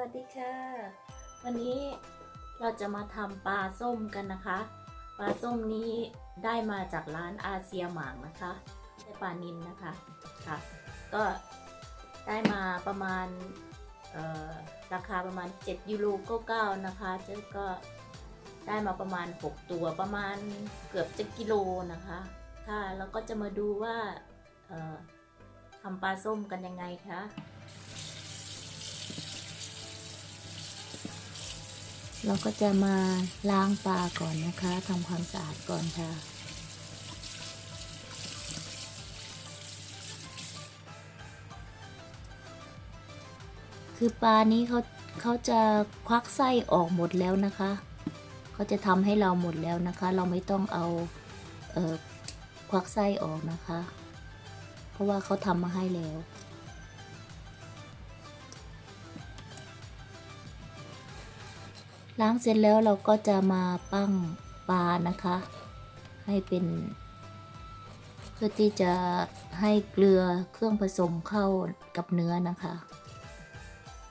วัสดีค่ะ วันนี้เราจะมาทำปลาส้มกันนะคะ ปลาส้มนี้ได้มาจากร้านอาเซียหมางนะคะใช่ปลานินนะคะค่ะ ก็ได้มาประมาณราคาประมาณ 7 ยูโร99นะคะเจ๊ก็ได้มาประมาณ 6 ตัวประมาณเกือบจะกิโลนะคะค่ะแล้วก็จะมาดูว่าทำปลาส้มกันยังไงคะ เราก็จะมาล้างปลาก่อนนะคะทำความสะอาดก่อนค่ะ คือปลานี้เขาเขาจะควักไส้ออกหมดแล้วนะคะ เขาจะทำให้เราหมดแล้วนะคะ เราไม่ต้องเอาเออควักไส้ออกนะคะ เพราะว่าเขาทำมาให้แล้ว ล้างเสร็จแล้วเราก็จะมาปั้งปลานะคะ ให้เป็น เพื่อที่จะให้เกลือเครื่องผสมเข้ากับเนื้อนะคะ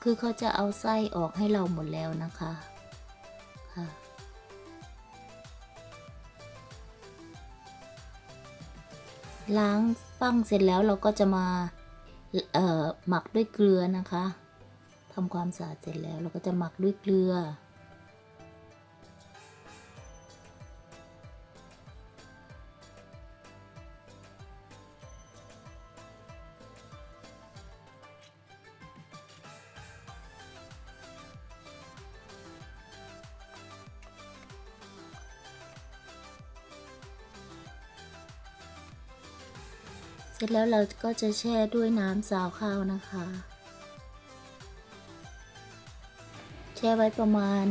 คือเขาจะเอาไส้ออกให้เราหมดแล้วนะคะค่ะล้างปั้งเสร็จแล้วเราก็จะมาหมักด้วยเกลือนะคะทำความสะอาดเสร็จแล้วเราก็จะหมักด้วยเกลือ เสร็จแล้วเราก็จะแช่ด้วยน้ำสาวข้าวนะคะ แช่ไว้ประมาณ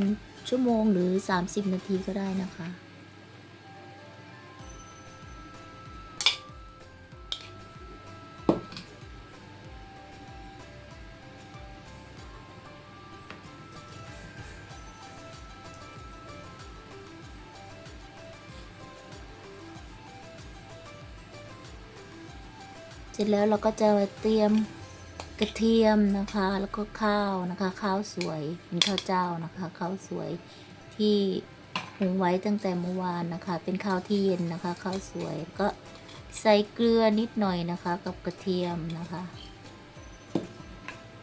ชั่วโมงหรือ 30 นาทีก็ได้นะคะ เสร็จแล้วเราก็จะเตรียมกระเทียมนะคะ แล้วก็ข้าวนะคะ ข้าวสวยเป็นข้าวเจ้านะคะ ข้าวสวยที่หุงไว้ตั้งแต่เมื่อวานนะคะ เป็นข้าวที่เย็นนะคะ ข้าวสวยก็ใส่เกลือนิดหน่อยนะคะ กับกระเทียมนะคะ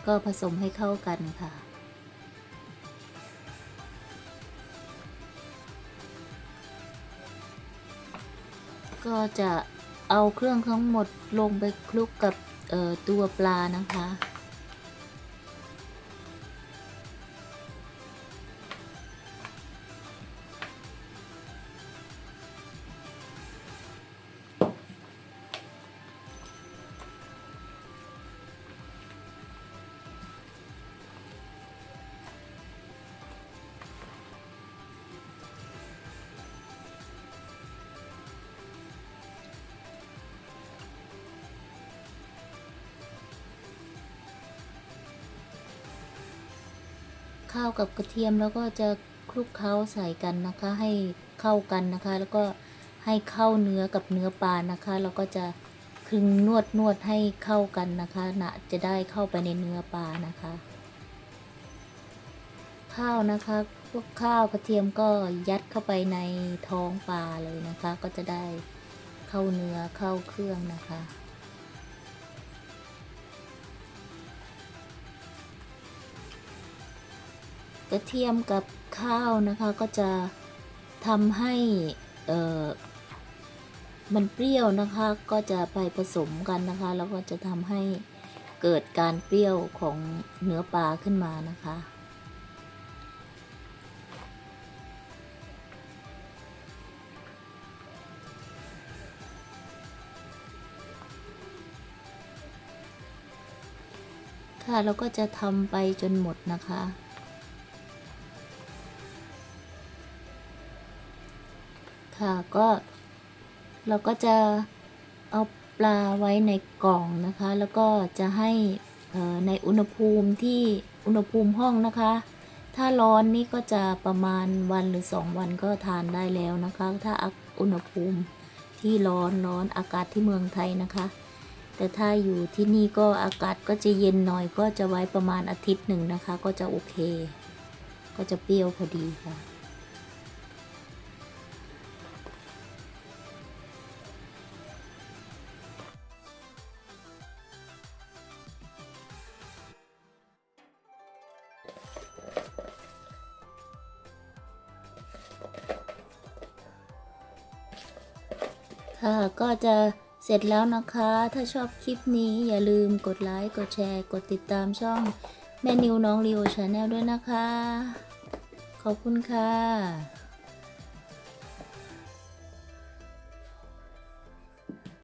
ก็ผสมให้เข้ากันค่ะก็จะ เอาเครื่องทั้งหมดลงไปคลุกกับตัวปลานะคะ ข้าวกับกระเทียมแล้วก็จะคลุกเคล้าใส่กันนะคะ ให้เข้ากันนะคะ แล้วก็ให้เข้าเนื้อกับเนื้อปลานะคะแล้วก็จะคลึงนวดนวดให้เข้ากันนะคะนะจะได้เข้าไปในเนื้อปลานะคะ ข้าวนะคะพวกข้าวกระเทียมก็ยัดเข้าไปในท้องปลาเลยนะคะ ก็จะได้เข้าเนื้อเข้าเครื่องนะคะ กระเทียมกับข้าวนะคะก็จะทำให้เออมันเปรี้ยวนะคะก็จะไปผสมกันนะคะ แล้วก็จะทำให้เกิดการเปรี้ยวของเนื้อปลาขึ้นมานะคะ ค่ะเราก็จะทำไปจนหมดนะคะ ค่ะ ก็เราก็จะเอาปลาไว้ในกล่องนะคะ แล้วก็จะให้ในอุณหภูมิที่อุณหภูมิห้องนะคะ ถ้าร้อนนี่ก็จะประมาณวันหรือสองวันก็ทานได้แล้วนะคะ ถ้าอุณหภูมิที่ร้อนร้อนอากาศที่เมืองไทยนะคะ แต่ถ้าอยู่ที่นี่ก็อากาศก็จะเย็นหน่อยก็จะไว้ประมาณอาทิตย์หนึ่งนะคะ ก็จะโอเค ก็จะเปรี้ยวพอดีค่ะ ค่ะก็จะเสร็จแล้วนะคะ ถ้าชอบคลิปนี้อย่าลืมกดไลค์ กดแชร์ กดติดตามช่องแม่นิวน้องลีโอชาแนลด้วยนะคะ ขอบคุณค่ะ